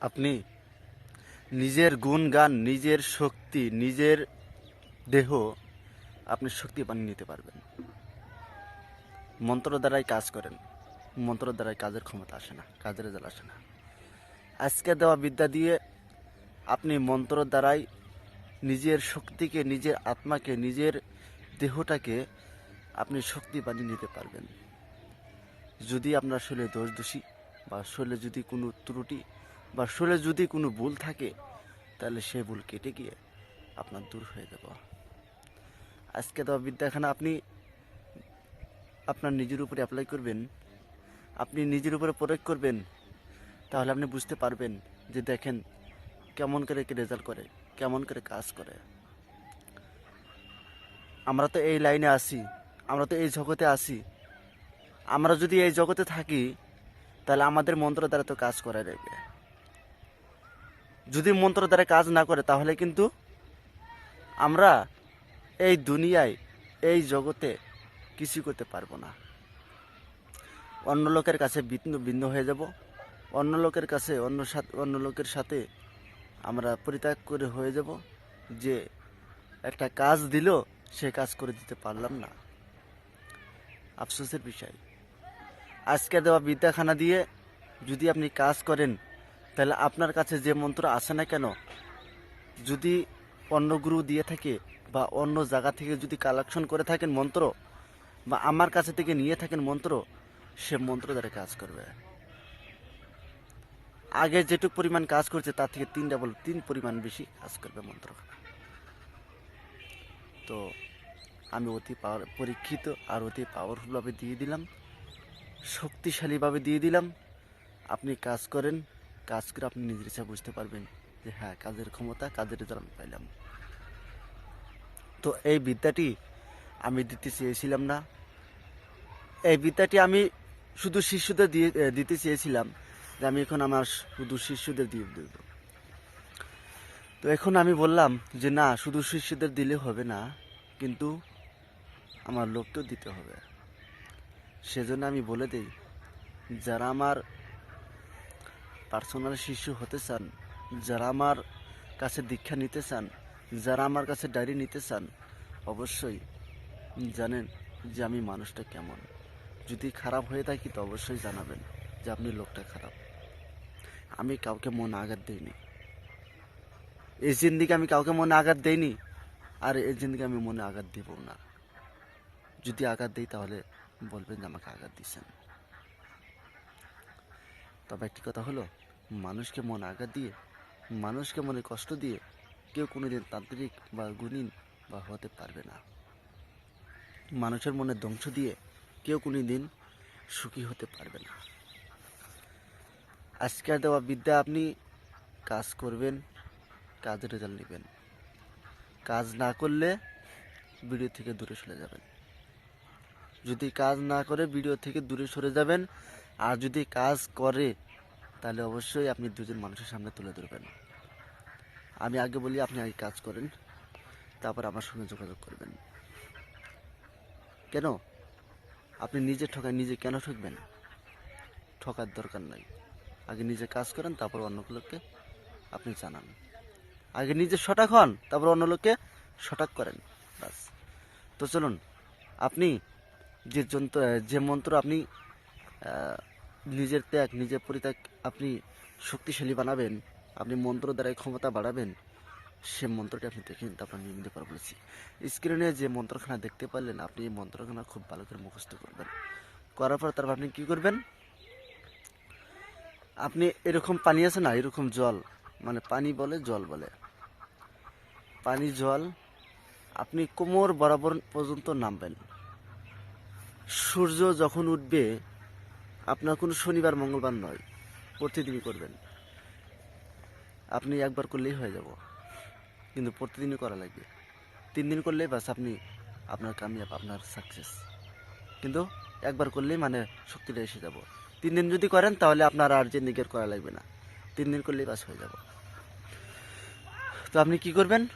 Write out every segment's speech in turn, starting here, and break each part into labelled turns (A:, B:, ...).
A: আপনি নিজের গুণগান, নিজের শক্তি, নিজের দেহ আপনি শক্তি বানিয়ে নিতে পারবেন। মন্ত্র দ্বারাই কাজ করেন। মন্ত্র দ্বারাই কাজের ক্ষমতা আসে না, কাজের রেজাল্ট আসে না। আজকে দেওয়া বিদ্যা দিয়ে আপনি মন্ত্র দ্বারাই নিজের শক্তিকে, নিজের আত্মাকে, নিজের দেহটাকে আপনি শক্তি বানিয়ে নিতে পারবেন। যদি আপনার শরীরে দোষ দোষী বা শরীরে যদি কোনো ত্রুটি বা শরীরে যদি কোনো ভুল থাকে, তাহলে সেই ভুল কেটে গিয়ে আপনার দূর হয়ে যাব। আজকে দেওয়া বিদ্যাখানা আপনি আপনার নিজের উপরে অ্যাপ্লাই করবেন। আপনি নিজের উপরে প্রয়োগ করবেন, তাহলে আপনি বুঝতে পারবেন যে দেখেন কেমন করে কি রেজাল্ট করে, কেমন করে কাজ করে। আমরা তো এই লাইনে আসি আমরা তো এই জগতে আসি আমরা যদি এই জগতে থাকি, তাহলে আমাদের মন্ত্র দ্বারা তো কাজ করে দেবে যদি মন্ত্র দ্বারা কাজ না করে, তাহলে কিন্তু আমরা এই দুনিয়ায়, এই জগতে কিছু করতে পারব না। অন্য লোকের কাছে ভিন্ন ভিন্ন হয়ে যাব। অন্য লোকের কাছে, অন্য সাথে, অন্য লোকের সাথে আমরা পরিত্যাগ করে হয়ে যাব যে একটা কাজ দিল, সে কাজ করে দিতে পারলাম না। আফসোসের বিষয়। আজকে দেওয়া বিদ্যাখানা দিয়ে যদি আপনি কাজ করেন তাহলে আপনার কাছে যে মন্ত্র আসে না কেন? যদি অন্য গুরু দিয়ে থাকে বা অন্য জায়গা থেকে যদি কালেকশন করে থাকেন মন্ত্র বা আমার কাছে থেকে নিয়ে থাকেন মন্ত্র, সে মন্ত্র দ্বারা কাজ করবে। আগে যেটুক পরিমাণ কাজ করছে, তার থেকে তিন ডাবল তিন পরিমাণ বেশি কাজ করবে মন্ত্র। তো আমি অতি পাওয়ার, পরীক্ষিত আর অতি পাওয়ারফুলভাবে দিয়ে দিলাম, শক্তিশালীভাবে দিয়ে দিলাম। আপনি কাজ করেন। কাজ করে আপনি নিজের ইচ্ছা বুঝতে পারবেন যে হ্যাঁ কাজের ক্ষমতা, কাজের রেজাল্ট পাইলাম। তো এই বিদ্যাটি আমি দিতে চেয়েছিলাম না। এই বিদ্যাটি আমি শুধু শিশুদের দিয়ে দিতে চেয়েছিলাম যে আমি এখন আমার শুধু শিশুদের দিয়ে দেব। তো এখন আমি বললাম যে না, শুধু শিশুদের দিলে হবে না, কিন্তু আমার লোককেও দিতে হবে। সেজন্য আমি বলে দিই, যারা আমার পার্সোনাল শিশু হতে চান, যারা আমার কাছে দীক্ষা নিতে চান, যারা আমার কাছে ডায়েরি নিতে চান, অবশ্যই জানেন যে আমি মানুষটা কেমন। যদি খারাপ হয়ে থাকি তো অবশ্যই জানাবেন যে আপনি লোকটা খারাপ। আমি কাউকে মন আঘাত দিইনি। এই জিন্দিকে আমি কাউকে মনে আঘাত দেইনি, আর এই জিন্দিকে আমি মনে আঘাত দিব না। যদি আঘাত দিই তাহলে বলবেন যে আমাকে আঘাত দিচ্ছেন তবে একটি কথা হলো, মানুষকে মন আঘাত দিয়ে, মানুষকে মনে কষ্ট দিয়ে কেউ কোনোদিন তান্ত্রিক বা গুণীন বা হতে পারবে না। মানুষের মনে ধ্বংস দিয়ে কেউ কোনো দিন সুখী হতে পারবে না। আজকের দেওয়া বিদ্যা আপনি কাজ করবেন কাজের রেজাল্ট নেবেন। কাজ না করলে ভিডিও থেকে দূরে সরে যাবেন। যদি কাজ না করে ভিডিও থেকে দূরে সরে যাবেন আর যদি কাজ করে, তাহলে অবশ্যই আপনি দুজন মানুষের সামনে তুলে ধরবেন। আমি আগে বলি, আপনি আগে কাজ করেন, তারপর আমার সঙ্গে যোগাযোগ করবেন। কেন? আপনি নিজে ঠকায় নিজে কেন ঠকবেন? ঠকার দরকার নাই। আগে নিজে কাজ করেন, তারপর অন্য লোককে আপনি জানান। আগে নিজে সটাক হন, তারপর অন্য লোককে সটাক করেন বাস তো চলুন, আপনি যে যন্ত্র, যে মন্ত্র আপনি নিজের ত্যাগ, নিজের পরিত্যাগ আপনি শক্তিশালী বানাবেন, আপনি মন্ত্র দ্বারাই ক্ষমতা বাড়াবেন, সে মন্ত্রটি আপনি দেখে নিতে আপনার নিয়মিত করা বলেছি। স্ক্রিনে যে মন্ত্রখানা দেখতে পারলেন, আপনি এই মন্ত্রখানা খুব ভালো করে মুখস্থ করবেন। করার পর তারপর আপনি কী করবেন? আপনি এরকম পানি আছে না, এরকম জল মানে পানি বলে জল বলে। পানি, জল, আপনি কোমর বরাবর পর্যন্ত নামবেন। সূর্য যখন উঠবে আপনার কোনো শনিবার, মঙ্গলবার নয়। প্রতিদিনই করবেন। আপনি একবার করলেই হয়ে যাব। কিন্তু প্রতিদিনই করা লাগবে। তিন দিন করলেই বাস আপনি আপনার কামিয়াব, আপনার সাকসেস কিন্তু একবার করলেই মানে শক্তিটা এসে যাব। তিন দিন যদি করেন তাহলে আপনার আর যে নিগের করা লাগবে না। তিন দিন করলেই বাস হয়ে যাব। তো আপনি কি করবেন?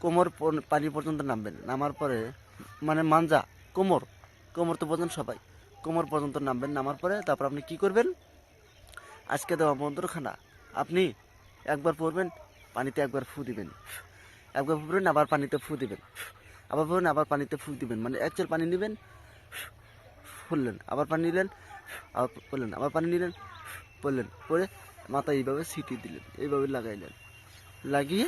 A: কোমর পানি পর্যন্ত নামবেন। নামার পরে মানে মাঞ্জা কোমর। কোমর তো বোঝেন সবাই। কোমর পর্যন্ত নামবেন, নামার পরে তারপর আপনি কি করবেন? আজকে দেওয়া মন্ত্রখানা। আপনি একবার পড়বেন, পানিতে একবার ফু দিবেন। একবার পড়বেন, আবার পানিতে ফু দিবেন। আবার পড়বেন, আবার পানিতে ফু দিবেন। মানে এক পানি নেবেন ফুললেন আবার পানি নিলেন, আবার পড়লেন, আবার পানি নিলেন, পড়লেন। পরে মাথা এইভাবে সিটি দিলেন, এইভাবে লাগাইলেন। লাগিয়ে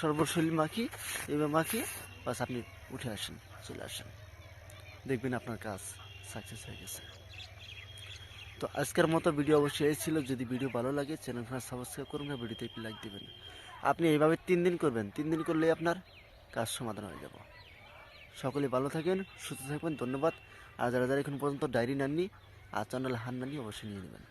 A: সর্বশৈলী মাখি, এইভাবে মাখিয়ে বাস আপনি উঠে আসেন, চলে আসেন। দেখবেন আপনার কাজ। সাকসেস হয়ে গেছে। তো আজকের মতো ভিডিও অবশ্যই এই ছিল। যদি ভিডিও ভালো লাগে চ্যানেলটা সাবস্ক্রাইব করুন না ভিডিওতে একটি লাইক দেবেন। আপনি এইভাবে তিন দিন করবেন। তিন দিন করলেই আপনার কাজ সমাধান হয়ে যাব। সকলে ভালো থাকেন, সুস্থ থাকবেন, ধন্যবাদ। আর যারা যারা এখন পর্যন্ত ডায়েরি নেননি, আর চ্যানেল হান নানি অবশ্যই নিয়ে নেবেন।